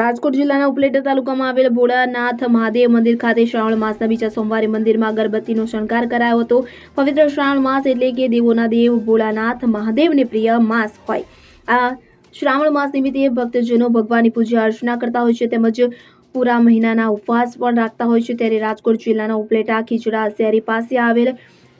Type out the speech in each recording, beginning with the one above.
રાજકોટ જિલ્લાના ઉપલેટા તાલુકામાં આવેલ ભોળાનાથ મહાદેવ મંદિર ખાતે શ્રાવણ માસના બીજા સોમવારે મંદિરમાં અગરબત્તીનો શણગાર કરાયો હતો. પવિત્ર શ્રાવણ માસ એટલે કે દેવોના દેવ ભોળાનાથ મહાદેવને પ્રિય માસ હોય. આ શ્રાવણ માસ નિમિત્તે ભક્તજનો ભગવાનની પૂજા અર્ચના કરતા હોય છે તેમજ પૂરા મહિનાના ઉપવાસ પણ રાખતા હોય છે. ત્યારે રાજકોટ જિલ્લાના ઉપલેટા ખીચડા શેરી પાસે આવેલ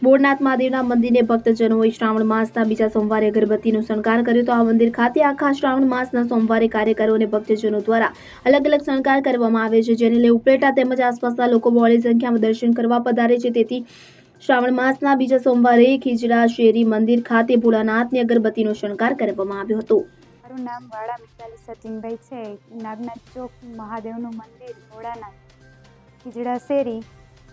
બોરનાથ મહાદેવના મંદિરને ભક્તજનોએ શ્રાવણ માસના બીજા સોમવારે અગરબત્તીનો શણગાર કર્યો તો આ મંદિર ખાતે આખા શ્રાવણ માસના સોમવારે કાર્યકરો અને ભક્તજનો દ્વારા અલગ અલગ શણગાર કરવામાં આવે છે, જેને લઈ ઉપલેટા તેમજ આસપાસના લોકો બહોળી સંખ્યામાં દર્શન કરવા પધારે છે. તેથી શ્રાવણ માસના બીજા સોમવારે ખીજડા શેરી મંદિર ખાતે ભોળાનાથની અગરબત્તીનો શણગાર કરવામાં આવ્યો હતો. મારું નામ વાળા મિતાલી સચિનભાઈ છે. નાગનાથ ચોક મહાદેવનું મંદિર ભોળાનાથ ખીજડા શેરી.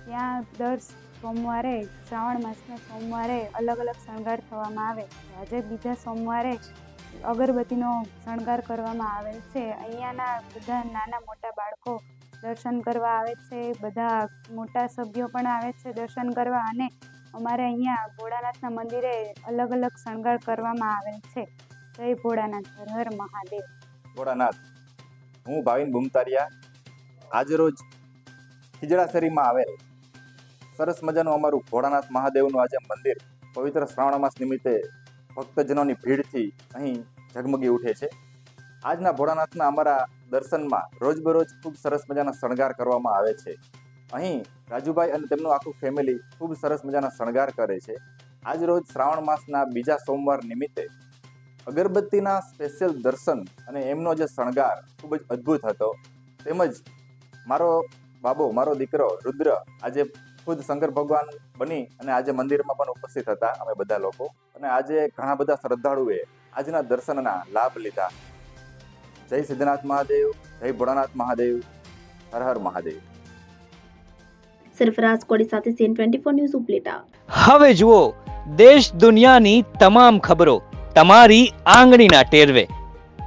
ત્યાં દર સોમવારે, શ્રાવણ માસના સોમવારે અલગ અલગ શણગાર થવામાં આવે છે. આજે બીજા સોમવારે અગરબત્તીનો શણગાર કરવામાં આવેલ છે. અહીંયાના બધા નાના મોટા બાળકો દર્શન કરવા આવે છે. બધા મોટા સભ્યો પણ આવે છે દર્શન કરવા અને અમારે અહીંયા ભોળાનાથના મંદિરે અલગ અલગ શણગાર કરવામાં આવેલ છે. જય ભોળાનાથ, હર હર મહાદેવ. ભોળાનાથ, હું ભાવિન બુમતારિયા. આજરોજ ખીજડાસરીમાં આવેલ સરસ મજાનું અમારું ભોળાનાથ મહાદેવનું આજે મંદિર પવિત્ર શ્રાવણ માસ નિમિત્તે ભક્તજનોની ભીડથી અહીં ઝગમગી ઉઠે છે. આજના ભોળાનાથના અમારા દર્શનમાં રોજબરોજ ખૂબ સરસ મજાના શણગાર કરવામાં આવે છે. અહીં રાજુભાઈ અને તેમનું આખું ફેમિલી ખૂબ સરસ મજાના શણગાર કરે છે. આજ રોજ શ્રાવણ માસના બીજા સોમવાર નિમિત્તે અગરબત્તીના સ્પેશિયલ દર્શન અને એમનો જે શણગાર ખૂબ જ અદ્ભુત હતો. તેમજ મારો બાબો, મારો દીકરો રુદ્ર આજે ખુદ શંકર ભગવાન બની અને આજે મંદિરમાં પણ ઉપસ્થિત હતા અમે બધા લોકો. અને આજે ઘણા બધા શ્રદ્ધાળુએ આજના દર્શનના લાભ લીધા. જય સિદ્ધનાથ મહાદેવ જય ભોળાનાથ મહાદેવ હર હર મહાદેવ. સરફરાજ કોડી સાથે CN twenty four news Upleta. હવે જુઓ દેશ દુનિયાની તમામ ખબરો તમારી આંગળીના ટેરવે.